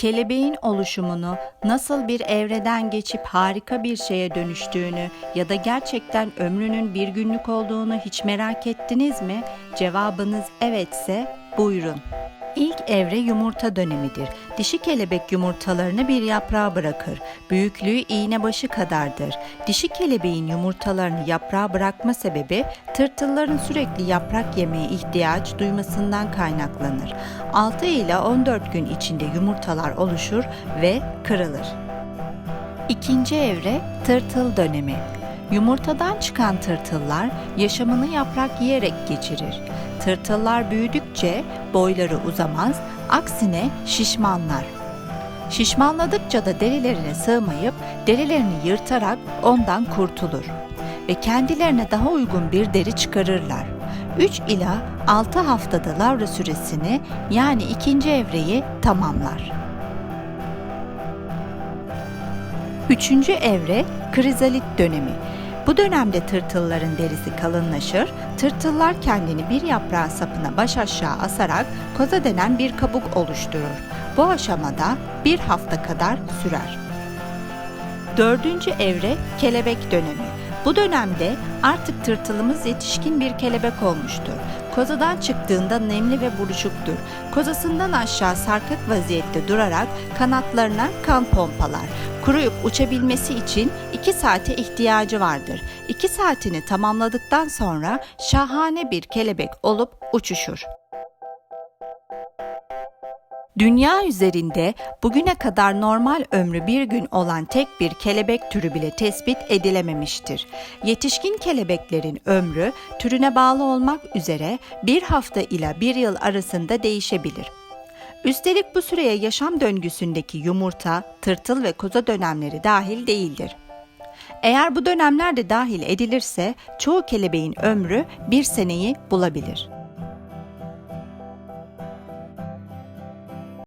Kelebeğin oluşumunu, nasıl bir evreden geçip harika bir şeye dönüştüğünü ya da gerçekten ömrünün bir günlük olduğunu hiç merak ettiniz mi? Cevabınız evetse buyurun. İlk evre yumurta dönemidir. Dişi kelebek yumurtalarını bir yaprağa bırakır. Büyüklüğü iğne başı kadardır. Dişi kelebeğin yumurtalarını yaprağa bırakma sebebi tırtılların sürekli yaprak yemeye ihtiyaç duymasından kaynaklanır. 6 ile 14 gün içinde yumurtalar oluşur ve kırılır. İkinci evre tırtıl dönemi. Yumurtadan çıkan tırtıllar yaşamını yaprak yiyerek geçirir. Tırtıllar büyüdükçe boyları uzamaz, aksine şişmanlar. Şişmanladıkça da derilerine sığmayıp derilerini yırtarak ondan kurtulur ve kendilerine daha uygun bir deri çıkarırlar. 3 ila 6 haftada lavra süresini yani ikinci evreyi tamamlar. Üçüncü evre krizalit dönemi. Bu dönemde tırtılların derisi kalınlaşır, tırtıllar kendini bir yaprağın sapına baş aşağı asarak koza denen bir kabuk oluşturur. Bu aşamada bir hafta kadar sürer. Dördüncü evre kelebek dönemi. Bu dönemde artık tırtılımız yetişkin bir kelebek olmuştur. Kozadan çıktığında nemli ve buruşuktur. Kozasından aşağı sarkık vaziyette durarak kanatlarına kan pompalar. Kuruyup uçabilmesi için 2 saate ihtiyacı vardır. 2 saatini tamamladıktan sonra şahane bir kelebek olup uçuşur. Dünya üzerinde bugüne kadar normal ömrü bir gün olan tek bir kelebek türü bile tespit edilememiştir. Yetişkin kelebeklerin ömrü türüne bağlı olmak üzere bir hafta ile bir yıl arasında değişebilir. Üstelik bu süreye yaşam döngüsündeki yumurta, tırtıl ve koza dönemleri dahil değildir. Eğer bu dönemler de dahil edilirse çoğu kelebeğin ömrü bir seneyi bulabilir.